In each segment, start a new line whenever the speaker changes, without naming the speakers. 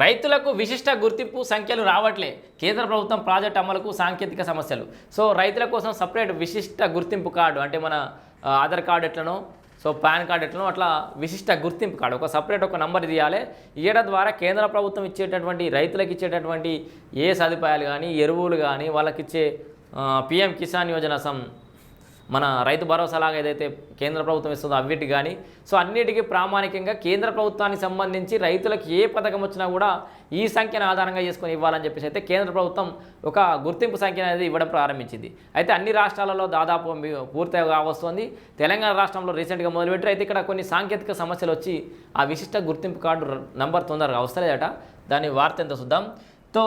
రైతులకు విశిష్ట గుర్తింపు సంఖ్యలు రావట్లే. కేంద్ర ప్రభుత్వం ప్రాజెక్ట్ అమలుకు సాంకేతిక సమస్యలు. సో రైతుల కోసం సపరేట్ విశిష్ట గుర్తింపు కార్డు అంటే మన ఆధార్ కార్డు ఎట్లనో సో పాన్ కార్డు ఎట్లనో అట్లా విశిష్ట గుర్తింపు కార్డు. ఒక సపరేట్ ఒక నంబర్ ఇవ్వాలి ఇవ్వడం ద్వారా కేంద్ర ప్రభుత్వం ఇచ్చేటటువంటి రైతులకు ఇచ్చేటటువంటి ఏ సదుపాయాలు కానీ ఎరువులు కానీ వాళ్ళకి ఇచ్చే పిఎం కిసాన్ యోజన సం మన రైతు భరోసా లాగా ఏదైతే కేంద్ర ప్రభుత్వం ఇస్తుందో అవిటి కానీ సో అన్నిటికీ ప్రామాణికంగా కేంద్ర ప్రభుత్వానికి సంబంధించి రైతులకు ఏ పథకం వచ్చినా కూడా ఈ సంఖ్యను ఆధారంగా చేసుకొని ఇవ్వాలని చెప్పేసి అయితే కేంద్ర ప్రభుత్వం ఒక గుర్తింపు సంఖ్య అనేది ఇవ్వడం ప్రారంభించింది. అయితే అన్ని రాష్ట్రాలలో దాదాపు పూర్తిగా వస్తుంది తెలంగాణ రాష్ట్రంలో రీసెంట్గా మొదలుపెట్టి అయితే ఇక్కడ కొన్ని సాంకేతిక సమస్యలు వచ్చి ఆ విశిష్ట గుర్తింపు కార్డు నంబర్ తొందరగా వస్తలేదట దాని వార్త ఎంత చూద్దాం. తో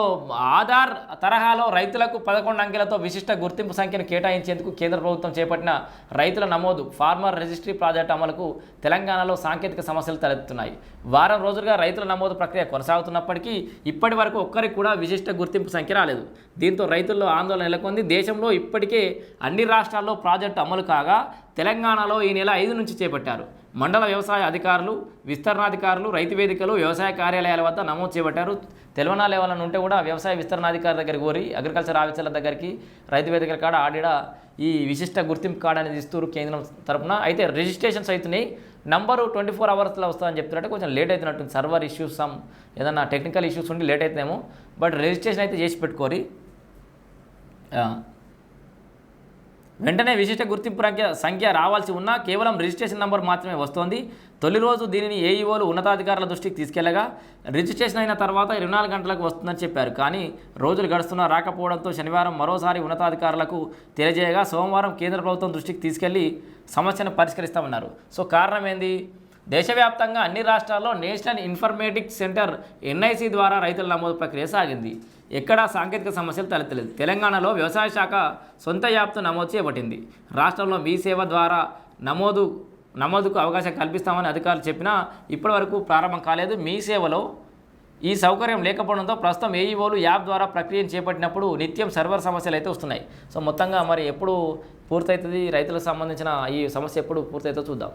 ఆధార్ తరహాలో రైతులకు పదకొండు అంకెలతో విశిష్ట గుర్తింపు సంఖ్యను కేటాయించేందుకు కేంద్ర ప్రభుత్వం చేపట్టిన రైతుల నమోదు ఫార్మర్ రిజిస్ట్రీ ప్రాజెక్ట్ అమలుకు తెలంగాణలో సాంకేతిక సమస్యలు తలెత్తుతున్నాయి. వారం రోజులుగా రైతుల నమోదు ప్రక్రియ కొనసాగుతున్నప్పటికీ ఇప్పటి వరకు ఒక్కరికి కూడా విశిష్ట గుర్తింపు సంఖ్య రాలేదు. దీంతో రైతుల్లో ఆందోళన నెలకొంది. దేశంలో ఇప్పటికే అన్ని రాష్ట్రాల్లో ప్రాజెక్టు అమలు కాగా తెలంగాణలో ఈ నెల ఐదు నుంచి చేపట్టారు. మండల వ్యవసాయ అధికారులు విస్తరణాధికారులు రైతు వేదికలు వ్యవసాయ కార్యాలయాల వద్ద నమోదు చేపట్టారు. తెలంగాణ ఎవరైనా ఉంటే కూడా వ్యవసాయ విస్తరణాధికారి దగ్గరికి కోరి అగ్రికల్చర్ ఆఫీసర్ల దగ్గరికి రైతు వేదికల కాడ ఆడిడ ఈ విశిష్ట గుర్తింపు కార్డు అనేది ఇస్తారు కేంద్రం తరపున. అయితే రిజిస్ట్రేషన్స్ అవుతున్నాయి నంబరు ట్వంటీ ఫోర్ అవర్స్లో వస్తుందని చెప్తున్నట్టు కొంచెం లేట్ అవుతున్నట్టుంది. సర్వర్ ఇష్యూస్ సమ్ ఏదన్నా టెక్నికల్ ఇష్యూస్ ఉండి లేట్ అవుతుందేమో బట్ రిజిస్ట్రేషన్ అయితే చేసి పెట్టుకోరి. వెంటనే విశిష్ట గుర్తింపు సంఖ్య సంఖ్య రావాల్సి ఉన్నా కేవలం రిజిస్ట్రేషన్ నంబర్ మాత్రమే వస్తోంది. తొలి రోజు దీనిని ఏఈఓలు ఉన్నతాధికారుల దృష్టికి తీసుకెళ్ళగా రిజిస్ట్రేషన్ అయిన తర్వాత ఇరవై నాలుగు గంటలకు వస్తుందని చెప్పారు. కానీ రోజులు గడుస్తున్నా రాకపోవడంతో శనివారం మరోసారి ఉన్నతాధికారులకు తెలియజేయగా సోమవారం కేంద్ర ప్రభుత్వం దృష్టికి తీసుకెళ్ళి సమస్యను పరిష్కరిస్తామన్నారు. సో కారణం ఏంది? దేశవ్యాప్తంగా అన్ని రాష్ట్రాల్లో నేషనల్ ఇన్ఫర్మేటిక్స్ సెంటర్ ఎన్ఐసి ద్వారా రైతుల నమోదు ప్రక్రియ సాగింది. ఎక్కడా సాంకేతిక సమస్యలు తలెత్తలేదు. తెలంగాణలో వ్యవసాయ శాఖ సొంత యాప్తో నమోదు చేపట్టింది. రాష్ట్రంలో మీ సేవ ద్వారా నమోదు నమోదుకు అవకాశం కల్పిస్తామని అధికారులు చెప్పినా ఇప్పటివరకు ప్రారంభం కాలేదు. మీ సేవలో ఈ సౌకర్యం లేకపోవడంతో ప్రస్తుతం ఏఈఓలు యాప్ ద్వారా ప్రక్రియను చేపట్టినప్పుడు నిత్యం సర్వర్ సమస్యలు అయితే వస్తున్నాయి. సో మొత్తంగా మరి ఎప్పుడు పూర్తవుతుంది? రైతులకు సంబంధించిన ఈ సమస్య ఎప్పుడు పూర్తవుతుందో చూద్దాం.